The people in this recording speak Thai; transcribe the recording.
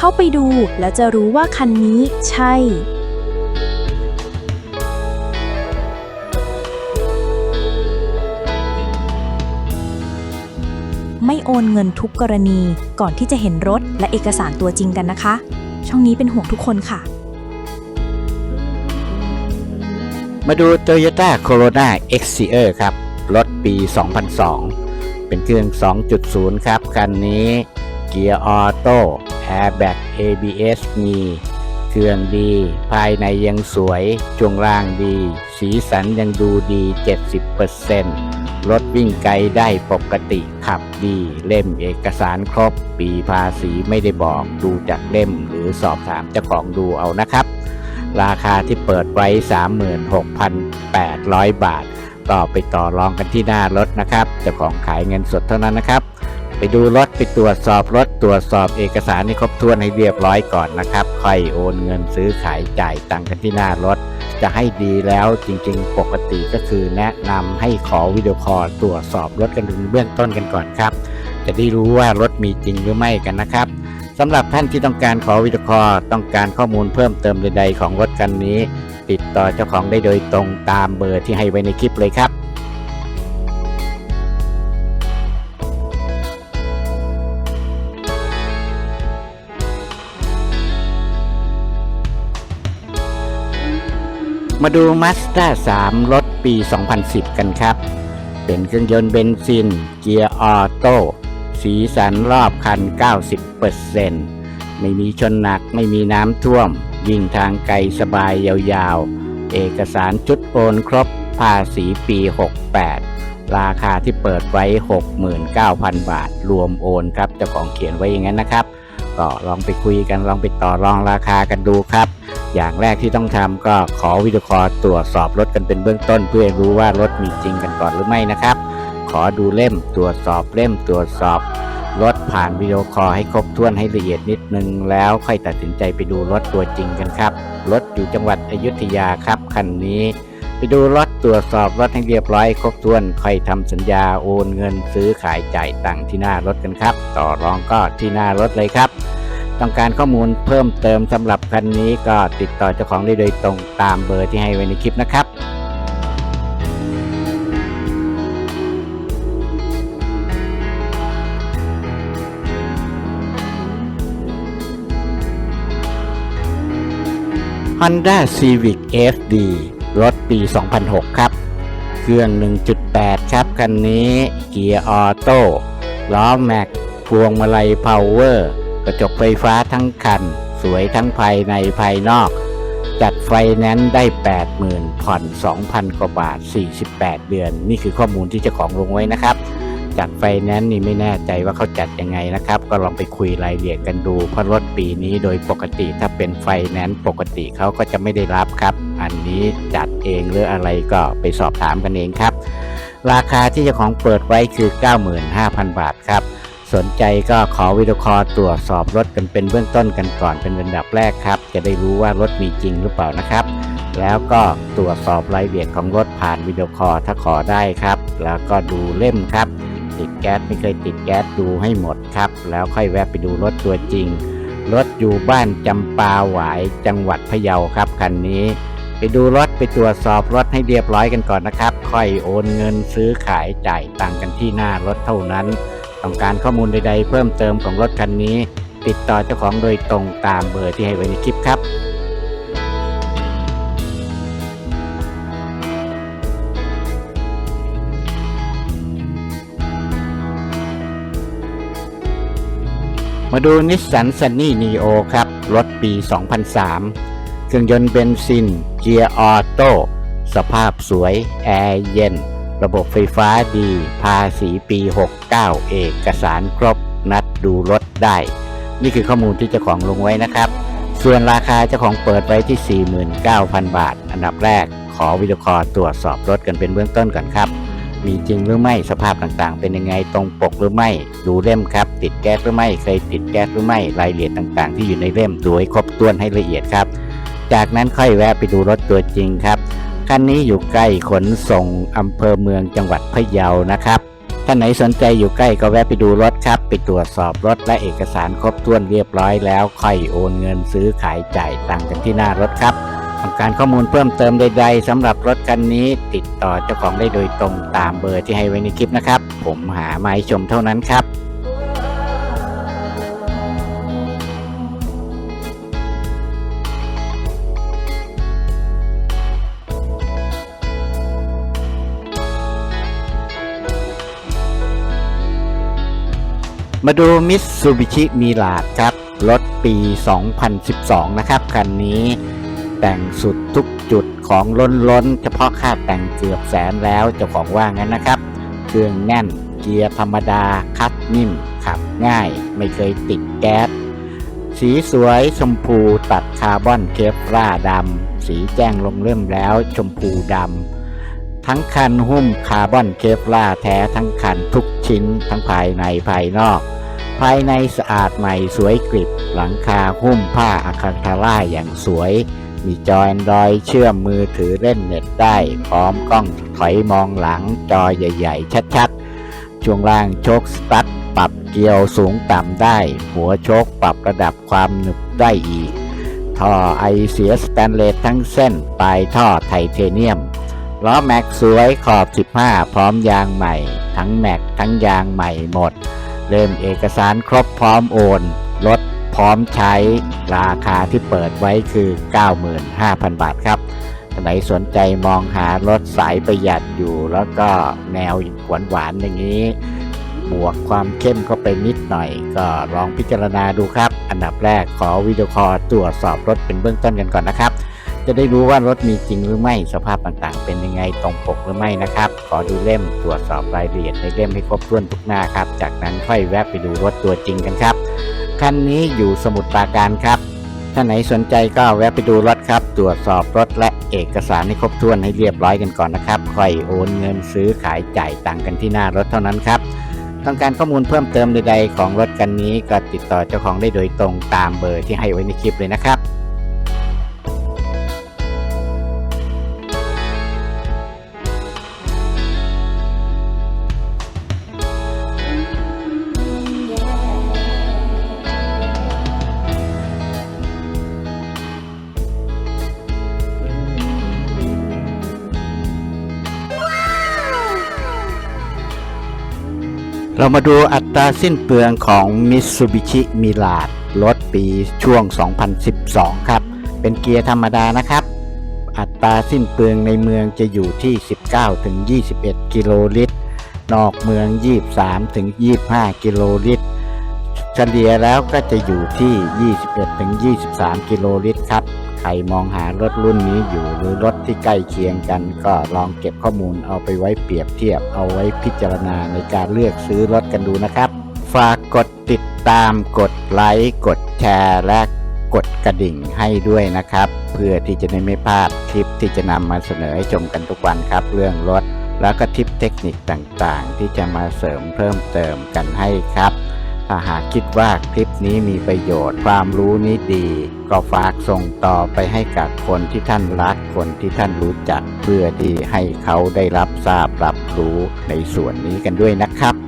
เข้าไปดูแล้วจะรู้ว่าคันนี้ใช่ไม่โอนเงินทุกกรณีก่อนที่จะเห็นรถและเอกสารตัวจริงกันนะคะ ช่องนี้เป็นห่วงทุกคนค่ะ มาดู Toyota Corolla Xcer ครับ รถปี 2002 เป็นเครื่อง 2.0 ครับ คันนี้เกียร์ออโต้ Airbag ABS มีเครื่องดี ภายในยังสวยช่วงล่างดี สีสันยังดูดี 70%รถวิ่งไกลได้ปกติขับดี เล่มเอกสารครบ ปีภาษีไม่ได้บอกดูจากเล่มหรือสอบถามเจ้าของดูเอานะครับ ราคาที่เปิดไว้ 36,800 บาทก็ไปต่อรองกันที่หน้ารถนะครับเจ้าของขายเงินสดเท่านั้นนะครับ ไปดูรถไปตรวจสอบรถตรวจสอบเอกสารให้ครบถ้วนให้เรียบร้อยก่อนนะครับค่อยโอนเงินซื้อขายจ่ายตังค์กันที่หน้ารถ จะให้ดีแล้วจริงๆ ปกติก็คือแนะนำให้ขอวิดีโอคอลตรวจสอบรถกันถึงเบื้องต้นกันก่อนครับ จะได้รู้ว่ารถมีจริงหรือไม่กันนะครับสำหรับท่านที่ต้องการขอวิดีโอคอลต้องการข้อมูลเพิ่มเติมใดๆของรถคันนี้ ติดต่อเจ้าของได้โดยตรงตามเบอร์ที่ให้ไว้ในคลิปเลยครับ มาดู Mazda 3 รถปี 2010 กันครับ เป็นเครื่องยนต์เบนซิน เกียร์ออโต้ สีสันรอบคัน 90%ไม่มีชนหนัก ไม่มีน้ำท่วม วิ่งทางไกลสบายยาวๆ เอกสารชุดโอนครบ ภาษีปี 68 ราคาที่เปิดไว้ 69,000 บาท รวมโอนครับเจ้าของเขียนไว้อย่างนั้นนะครับ ก็ลองไปคุยกัน ลองไปต่อรองราคากันดูครับ อย่างแรกที่ต้องทำก็ขอวิดีโอคอลตรวจสอบรถกันเป็นเบื้องต้น เพื่อให้รู้ว่ารถมีจริงกันก่อนหรือไม่นะครับ ขอดูเล่มตรวจสอบเล่มตรวจสอบรถผ่านวิดีโอคอลให้ครบถ้วนให้ละเอียดนิดนึง แล้วค่อยตัดสินใจไปดูรถตัวจริงกันครับ รถอยู่จังหวัดอยุธยาครับคันนี้ ไปดูรถตรวจสอบรถให้เรียบร้อยครบถ้วน ค่อยทำสัญญาโอนเงินซื้อขายจ่ายตังค์ที่หน้ารถกันครับ ต่อรองก็ที่หน้ารถเลยครับ ต้องการข้อมูลเพิ่มเติมสำหรับคันนี้ก็ติดต่อเจ้าของได้โดยตรงตามเบอร์ที่ให้ไว้ในคลิปนะครับฮ Honda Civic FD รถปี 2006 ครับ เครื่อง 1.8 ครับ คันนี้ เกียร์ออโต้ ล้อแม็ก พวงมาลัยพาวเวอร์ กระจกไฟฟ้าทั้งคัน สวยทั้งภายในภายนอก จัดไฟแนนซ์ได้ 80,000 ผ่อน 2,000 กว่าบาท 48 เดือน นี่คือข้อมูลที่เจ้าของลงไว้นะครับ จัดไฟแนนซ์นี่ไม่แน่ใจว่าเขาจัดยังไงนะครับ ก็ลองไปคุยรายละเอียดกันดู เพราะรถปีนี้โดยปกติถ้าเป็นไฟแนนซ์ปกติเขาก็จะไม่ได้รับครับ อันนี้จัดเองหรืออะไรก็ไปสอบถามกันเองครับ ราคาที่เจ้าของเปิดไว้คือ 95,000 บาทครับ สนใจก็ขอวิดีโอคอลตรวจสอบรถกันเป็นเบื้องต้นกันก่อนเป็นอันดับแรกครับ จะได้รู้ว่ารถมีจริงหรือเปล่านะครับ แล้วก็ตรวจสอบรายละเอียดของรถผ่านวิดีโอคอลถ้าขอได้ครับ แล้วก็ดูเล่มครับ ติดแก๊สไม่เคยติดแก๊สดูให้หมดครับ แล้วค่อยแวะไปดูรถตัวจริง รถอยู่บ้านจำปาหวายจังหวัดพะเยาครับคันนี้ ไปดูรถไปตรวจสอบรถให้เรียบร้อยกันก่อนนะครับ ค่อยโอนเงินซื้อขายจ่ายตังกันที่หน้ารถเท่านั้น ต้องการข้อมูลใดๆ เพิ่มเติมของรถคันนี้ ติดต่อเจ้าของโดยตรงตามเบอร์ที่ให้ไว้ในคลิปครับมาดูนิสสันซันนี่นีโอครับ รถปี 2003 เครื่องยนต์เบนซิน เกียร์ออโต้ สภาพสวย แอร์เย็น ระบบไฟฟ้าดี ภาษีปี 69 เอกสารครบ นัดดูรถได้ นี่คือข้อมูลที่เจ้าของลงไว้นะครับ ส่วนราคาเจ้าของเปิดไว้ที่ 49,000 บาท อันดับแรกขอวิดีโอคอลตรวจสอบรถกันเป็นเบื้องต้นก่อนครับ มีจริงหรือไม่สภาพต่างๆ เป็นยังไงตรงปกหรือไม่ ดูเล่มครับ ติดแก๊สหรือไม่เคยติดแก๊สหรือไม่รายละเอียดต่างๆ ที่อยู่ในเล่มดูให้ครบถ้วนให้ละเอียดครับ จากนั้นค่อยแวะไปดูรถตัวจริงครับ คันนี้อยู่ใกล้ขนส่งอำเภอเมืองจังหวัดพะเยานะครับท่านไหนสนใจอยู่ใกล้ก็แวะไปดูรถครับ ไปตรวจสอบรถและเอกสารครบถ้วนเรียบร้อยแล้ว ค่อยโอนเงินซื้อขายจ่ายตังค์กันที่หน้ารถครับต้องการข้อมูลเพิ่มเติมใดๆสำหรับรถคันนี้ ติดต่อเจ้าของได้โดยตรงตามเบอร์ที่ให้ไว้ในคลิปนะครับ ผมหามาให้ชมเท่านั้นครับ มาดูมิตซูบิชิมีลาดครับ รถปี 2012 นะครับ คันนี้แต่งสุดทุกจุดของล้นล้นๆเฉพาะค่าแต่งเกือบแสนแล้วเจ้าของว่างั้นนะครับ เครื่องแน่นเกียร์ธรรมดาคัดนิ่ม ขับง่ายไม่เคยติดแก๊ส สีสวยชมพูตัดคาร์บอนเคฟราดำ สีแจ้งลงเริ่มแล้วชมพูดำ ทั้งคันหุ้มคาร์บอนเคฟลาแท้ทั้งคันทุกชิ้นทั้งภายในภายนอก ภายในสะอาดใหม่สวยกริบ หลังคาหุ้มผ้าอะคันทาร่าอย่างสวย มีจอ Android เชื่อมมือถือเล่นเน็ตได้ พร้อมกล้องถอยมองหลังจอใหญ่ ๆ ชัดๆ ช่วงล่างโชคสตั๊ดปรับเกียวสูงต่ำได้ หัวโชคปรับระดับความหนึบได้อีกท่อไอเสียสแตนเลสทั้งเส้น ปลายท่อไทเทเนียม ล้อแม็กสวยขอบ 15 พร้อมยางใหม่ ทั้งแม็กทั้งยางใหม่หมด เริ่มเอกสารครบพร้อมโอนรถพร้อมใช้ราคาที่เปิดไว้คือ 95,000 บาทครับไหนสนใจมองหารถสายประหยัดอยู่ แล้วก็แนวหวานหวานๆอย่างนี้ บวกความเข้มเข้าไปนิดหน่อย ก็ลองพิจารณาดูครับ อันดับแรกขอวิดีโอคอลตรวจสอบรถเป็นเบื้องต้นกันก่อนนะครับ จะได้รู้ว่ารถมีจริงหรือไม่สภาพต่างๆ เป็นยังไงตรงปกหรือไม่นะครับ ขอดูเล่มตรวจสอบรายละเอียดในเล่มให้ครบถ้วนทุกหน้าครับ จากนั้นค่อยแวะไปดูรถตัวจริงกันครับคันนี้อยู่สมุทรปราการครับถ้าไหนสนใจก็แวะไปดูรถครับ ตรวจสอบรถและเอกสารให้ครบถ้วนให้เรียบร้อยกันก่อนนะครับค่อยโอนเงินซื้อขายจ่ายตังกันที่หน้ารถเท่านั้นครับต้องการข้อมูลเพิ่มเติมใดๆของรถคันนี้ก็ติดต่อเจ้าของได้โดยตรงตามเบอร์ที่ให้ไว้ในคลิปเลยนะครับ เรามาดูอัตราสิ้นเปลืองของ Mitsubishi Mirage รถปีช่วง 2012 ครับ เป็นเกียร์ธรรมดานะครับ อัตราสิ้นเปลืองในเมืองจะอยู่ที่ 19-21 กิโลลิตร นอกเมือง 23-25 กิโลลิตร เฉลี่ยแล้วก็จะอยู่ที่ 21-23 กิโลลิตรครับ ใครมองหารถรุ่นนี้อยู่หรือรถที่ใกล้เคียงกัน ก็ลองเก็บข้อมูลเอาไปไว้เปรียบเทียบ เอาไว้พิจารณาในการเลือกซื้อรถกันดูนะครับ ฝากกดติดตามกดไลค์กดแชร์และกดกระดิ่งให้ด้วยนะครับ เพื่อที่จะได้ไม่พลาดคลิปที่จะนำมาเสนอให้ชมกันทุกวันครับ เรื่องรถแล้วก็ทิปเทคนิคต่างๆ ที่จะมาเสริมเพิ่มเติมกันให้ครับ ถ้าหากคิดว่าคลิปนี้มีประโยชน์ความรู้นี้ดี ก็ฝากส่งต่อไปให้กับคนที่ท่านรักคนที่ท่านรู้จัก เพื่อที่ให้เขาได้รับทราบรับรู้ในส่วนนี้กันด้วยนะครับ